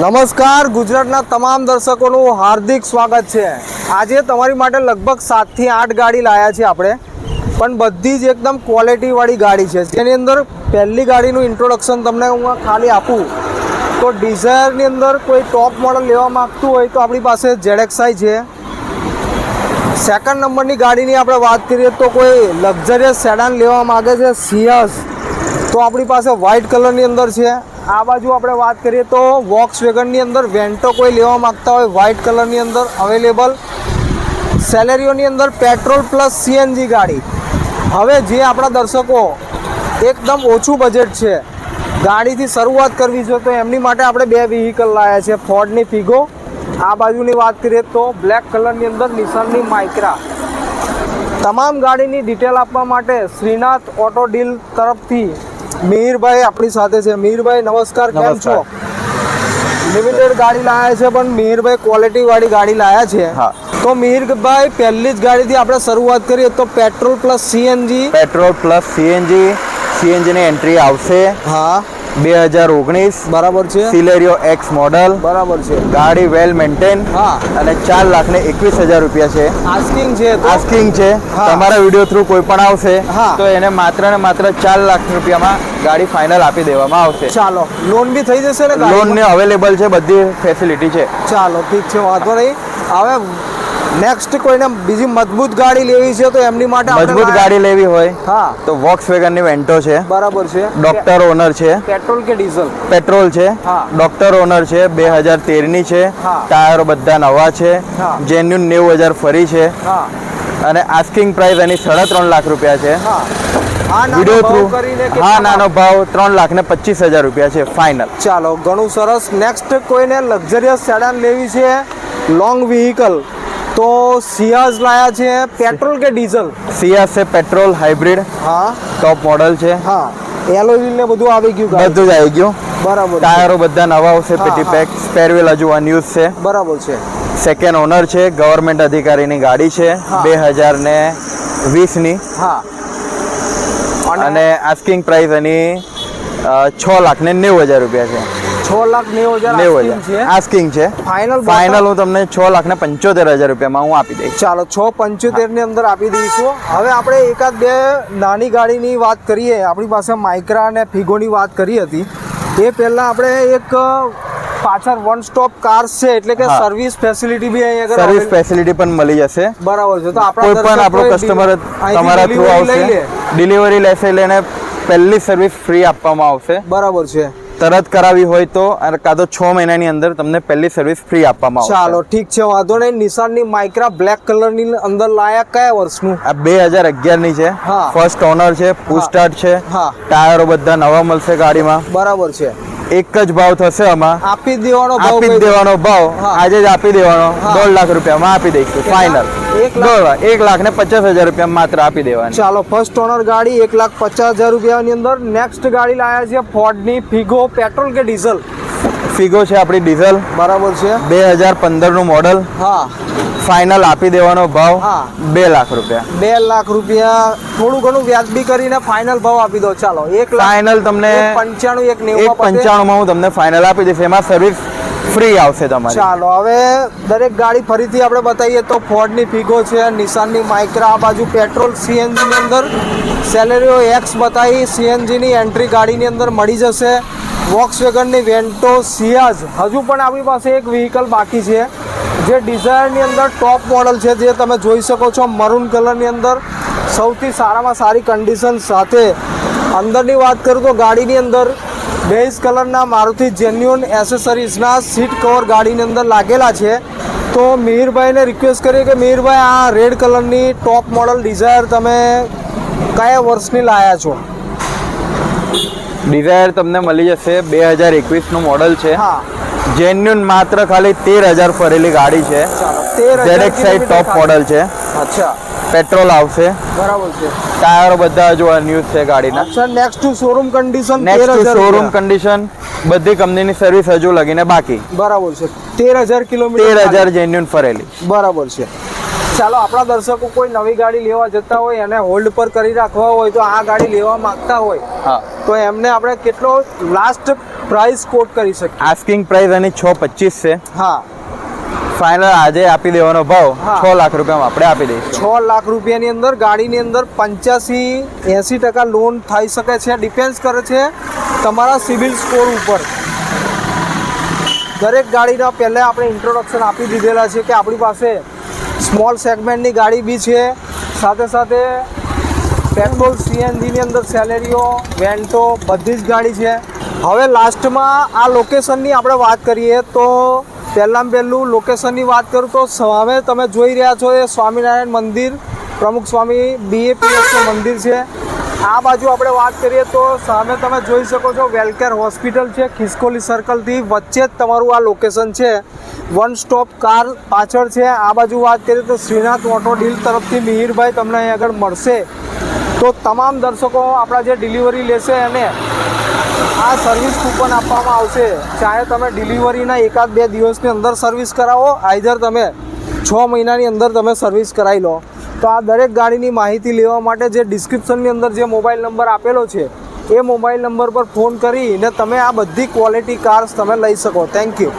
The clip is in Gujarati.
નમસ્કાર, ગુજરાતના તમામ દર્શકોનું હાર્દિક સ્વાગત છે. આજે તમારી માટે લગભગ સાતથી આઠ ગાડી લાયા છે આપણે, પણ બધી જ એકદમ ક્વોલિટીવાળી ગાડી છે. જેની અંદર પહેલી ગાડીનું ઇન્ટ્રોડક્શન તમને હું ખાલી આપું. તો ડિઝાયરની અંદર કોઈ ટોપ મોડલ લેવા માગતું હોય તો આપણી પાસે જેડેક્સાઈ છે. સેકન્ડ નંબરની ગાડીની આપણે વાત કરીએ તો કોઈ લક્ઝરિયસ સેડાન લેવા માગે છે સિયસ તો આપણી પાસે વ્હાઇટ કલરની અંદર છે. આ બાજુ આપણે વાત કરીએ તો વોક્સ વેગનની અંદર વેન્ટો કોઈ લેવા માગતા હોય વ્હાઇટ કલરની અંદર અવેલેબલ સેલેરીઓની અંદર પેટ્રોલ પ્લસ સીએનજી ગાડી. હવે જે આપણા દર્શકો એકદમ ઓછું બજેટ છે. ગાડીથી શરૂઆત કરવી છે તો એમની માટે આપણે બે વ્હીકલ લાવ્યા છે ફોર્ડની ફિગો આ બાજુની વાત કરીએ તો બ્લેક કલરની અંદર નિશાનની માઇક્રા તમામ ગાડીની ડિટેલ આપવા માટે શ્રીનાથ ઓટો ડીલ તરફથી મિહિરભાઈ આપણી સાથે છે. મિહિરભાઈ નમસ્કાર. કેમ છો? લિમિટેડ ગાડી લાયા છે પણ મિહિરભાઈ ક્વોલિટી વાળી ગાડી લાયા છે. હા. તો મિહિરભાઈ પહેલી જ ગાડીથી આપણે શરૂઆત કરીએ તો petrol plus CNG petrol plus CNG ની એન્ટ્રી આવશે. હા. બે હજાર ઓગણીસ. બરાબર છે. સિલેરિયો એક્સ મોડલ બરાબર છે. ગાડી વેલ મેન્ટેન હા. અને ચાર લાખ ને એકવીસ હજાર રૂપિયા છે. આસ્કિંગ છે આસ્કિંગ છે. તમારા વીડિયો થ્રુ કોઈ પણ આવશે હા. તો એને માત્ર ને માત્ર ચાર લાખ રૂપિયામાં ગાડી ફાઇનલ આપી દેવામાં આવશે. ચાલો. લોન બી થઈ જશે ને લોન ને અવેલેબલ છે બધી ફેસિલિટી છે. ચાલો ઠીક છે વાંધો નહીં. હવે નેક્સ્ટ કોઈને બીજી મજબૂત ગાડી લેવી છે તો એમની માટે મજબૂત ગાડી લેવી હોય હા. તો વોક્સ વેગનની વેન્ટો છે. બરાબર છે. ડોક્ટર ઓનર છે. પેટ્રોલ કે ડીઝલ? પેટ્રોલ છે. ડોક્ટર ઓનર છે બે હજાર તેરની છે. હા. ટાયરો બધા નવા છે. જેન્યુન નેવું હજાર ફરી છે. અને આસ્કિંગ પ્રાઇસ એની સાડા ત્રણ લાખ રૂપિયા છે. વીડિયો થ્રુ હા નાનો ભાવ ત્રણ લાખ ને પચીસ હજાર રૂપિયા છે ફાઇનલ ચાલો ઘણું સરસ. નેક્સ્ટ કોઈને લક્ઝરિયસ સેડાન લેવી છે. લોંગ વ્હીકલ તો સિયાઝ લાયા છે પેટ્રોલ કે ડીઝલ? સિયાઝ છે પેટ્રોલ હાઇબ્રિડ. હા. ટોપ મોડલ છે. હા. એલો વ્હીલ ને બધું આવી ગયું. બધું જ આવી ગયું. બરાબર. ટાયરો બધા નવા આવશે પેટી. પેક સ્પેરવેલ હજુ અનયુઝ છે. બરાબર છે. સેકન્ડ ઓનર છે ગવર્મેન્ટ અધિકારીની ગાડી છે બે હજાર ને વીસની. હા. અને આસ્કિંગ પ્રાઇસ એની છ લાખ ને નેવું હજાર રૂપિયા છે. છ લાખ નેવું હજાર નેવું હજાર. આસ્કિંગ છે. ફાઇનલ ફાઇનલ હું તમને છ લાખ ને પંચોતેર હજાર રૂપિયામાં હું આપી દઈશ. ચાલો છ પંચોતેરની અંદર આપી દઈશું. હવે આપણે એકાદ બે નાની ગાડીની વાત કરીએ. આપણી પાસે માઇક્રા અને ફિગોની વાત કરી હતી. એ પહેલાં આપણે એક પાછળ વન સ્ટોપ કાર છે એટલે કે સર્વિસ ફેસિલિટી બી અહીંયા સર્વિસ ફેસિલિટી પણ મળી જશે. બરાબર છે. તો કોઈ પણ આપણો કસ્ટમર તમારા થ્રુ આવશે. ડિલિવરી લેશે લઈને પહેલી સર્વિસ ફ્રી આપવામાં આવશે. બરાબર છે. તરત કરાવી હોય તો કાં તો છ મહિનાની અંદર તમને પહેલી સર્વિસ ફ્રી આપવામાં આવશે. ચાલો ઠીક છે વાંધો નહીં. નિશાનની માઇક્રા બ્લેક કલરની અંદર લાયા કયા વર્ષનું? આ બે હજાર અગિયારની છે. હા. ફર્સ્ટ ઓનર છે. પુસ્ટાર્ટ છે. હા. ટાયરો બધા નવા મળશે ગાડીમાં. બરાબર છે. એક જ ભાવ થશે આમાં. આપી દેવાનો ભાવ આપી. દેવાનો ભાવ. આજે જ આપી દેવાનો. દોઢ લાખ રૂપિયામાં આપી દઈશું. ફાઇનલ એક લાખ? એક લાખ ને પચાસ હજાર રૂપિયા માત્ર આપી દેવાની. ચાલો ફર્સ્ટ ઓનર ગાડી એક લાખ પચાસ હજાર રૂપિયાની અંદર. નેક્સ્ટ ગાડી લાયા છે ફોર્ડની ફિગો પેટ્રોલ કે ડીઝલ ફિગો છે આપણી ડીઝલ. બરાબર છે. બે હજાર પંદરનું મોડલ. હા. ફાઇનલ આપી દેવાનો ભાવ હા. બે લાખ રૂપિયા. બે લાખ રૂપિયા. થોડું ઘણું વ્યાજબી કરીને ફાઇનલ ભાવ આપી દો. ચાલો એક ફાઇનલ તમને પંચાણું એક એક નેવું પંચાણું માં હું તમને ફાઇનલ આપી દઈશ. એમાં સર્વિસ ફ્રી આવશે તમારી. ચાલો હવે દરેક ગાડી ફરીથી આપણે બતાવીએ તો ફોર્ડની ફિગો છે નિશાનની માઇક્રા આ બાજુ પેટ્રોલ સીએનજીની અંદર. સેલેરીઓ એક્સ બતાવી સીએનજીની એન્ટ્રી ગાડીની અંદર મળી જશે. વોક્સ વેગનની વેન્ટો સિયાઝ હજુ પણ આપણી પાસે એક વ્હીકલ બાકી છે, જે ડિઝાયરની અંદર ટોપ મોડલ છે, જે તમે જોઈ શકો છો મરૂન કલરની અંદર. સૌથી સારામાં સારી કન્ડિશન સાથે. અંદરની વાત કરું તો ગાડીની અંદર બેઝ કલરના મારુતિ જેન્યુન એસેસરીઝના સીટ કવર ગાડીની અંદર લાગેલા છે. તો મિહિરભાઈને રિક્વેસ્ટ કરીએ કે મિહિરભાઈ આ રેડ કલરની ટોપ મોડલ ડિઝાયર તમે કયા વર્ષની લાયા છો? ડિઝાયર તમને મળી જશે બે હજાર એકવીસનું મોડલ છે. જેન્યુન માત્ર ખાલી તેર હજાર ફરેલી ગાડી છે. તેર સાઈડ ટોપ મોડલ છે. અચ્છા. પેટ્રોલ આવશે. બરાબર છે. ટાયરો બધા જો ન્યૂઝ છે ગાડીના. અચ્છા next to showroom condition next to showroom condition બધી કંપનીની સર્વિસ હજુ લગીને બાકી. બરાબર છે. તેર હજાર કિલોમીટર તેર હજાર જેન્યુન ફરેલી. બરાબર છે. ચાલો આપણા દર્શકો કોઈ નવી ગાડી લેવા જતા હોય અને હોલ્ડ પર કરી રાખવા હોય તો આ ગાડી લેવા માંગતા હોય હા. તો એમને આપણે કેટલો લાસ્ટ પ્રાઇસ કોટ કરી શકીએ? આસ્કિંગ પ્રાઇસ એની છ પચીસ છે. હા. ફાઇનલ આજે આપી દેવાનો ભાવ. છ લાખ રૂપિયામાં આપણે આપી દઈશું. છ લાખ રૂપિયાની અંદર ગાડીની અંદર પંચ્યાસી એંસી ટકા લોન થઈ શકે છે. ડિપેન્ડ કરે છે તમારા સિવિલ સ્કોર ઉપર. દરેક ગાડીના પહેલાં આપણે ઇન્ટ્રોડક્શન આપી દીધેલા છે કે આપણી પાસે સ્મોલ સેગમેન્ટની ગાડી બી છે. સાથે સાથે પેટ્રોલ સીએનજીની અંદર સેલેરીઓ, વેન્ટો, બધી જ ગાડી છે. હવે લાસ્ટમાં આ લોકેશનની આપણે વાત કરીએ તો પહેલાં પહેલું લોકેશનની વાત કરું તો સામે તમે જોઈ રહ્યા છો એ સ્વામિનારાયણ મંદિર. પ્રમુખ સ્વામી બીએપીએસનું મંદિર છે. આ બાજુ આપણે વાત કરીએ તો સામે તમે જોઈ શકો છો વેલકેર હોસ્પિટલ છે, ખિસકોલી સર્કલથી વચ્ચે જ તમારું આ લોકેશન છે. વન સ્ટોપ કાર પાછળ છે. આ બાજુ વાત કરીએ તો શ્રીનાથ ઓટો ડીલ તરફથી મિહિરભાઈ તમને અહીં આગળ મળશે. તો તમામ દર્શકો આપણા જે ડિલિવરી લેશે એને આ સર્વિસ કૂપન આપવામાં આવશે. ચાહે તમે ડિલિવરીના એકાદ બે દિવસની અંદર સર્વિસ કરાવો આઈધર તમે છ મહિનાની અંદર તમે સર્વિસ કરાવી લો. તો આ દરેક ગાડીની માહિતી લેવા માટે જે ડિસ્ક્રિપ્શનની અંદર જે મોબાઈલ નંબર આપેલો છે, એ મોબાઈલ નંબર પર ફોન કરીને તમે આ બધી ક્વોલિટી કાર્સ તમે લઈ શકો. Thank you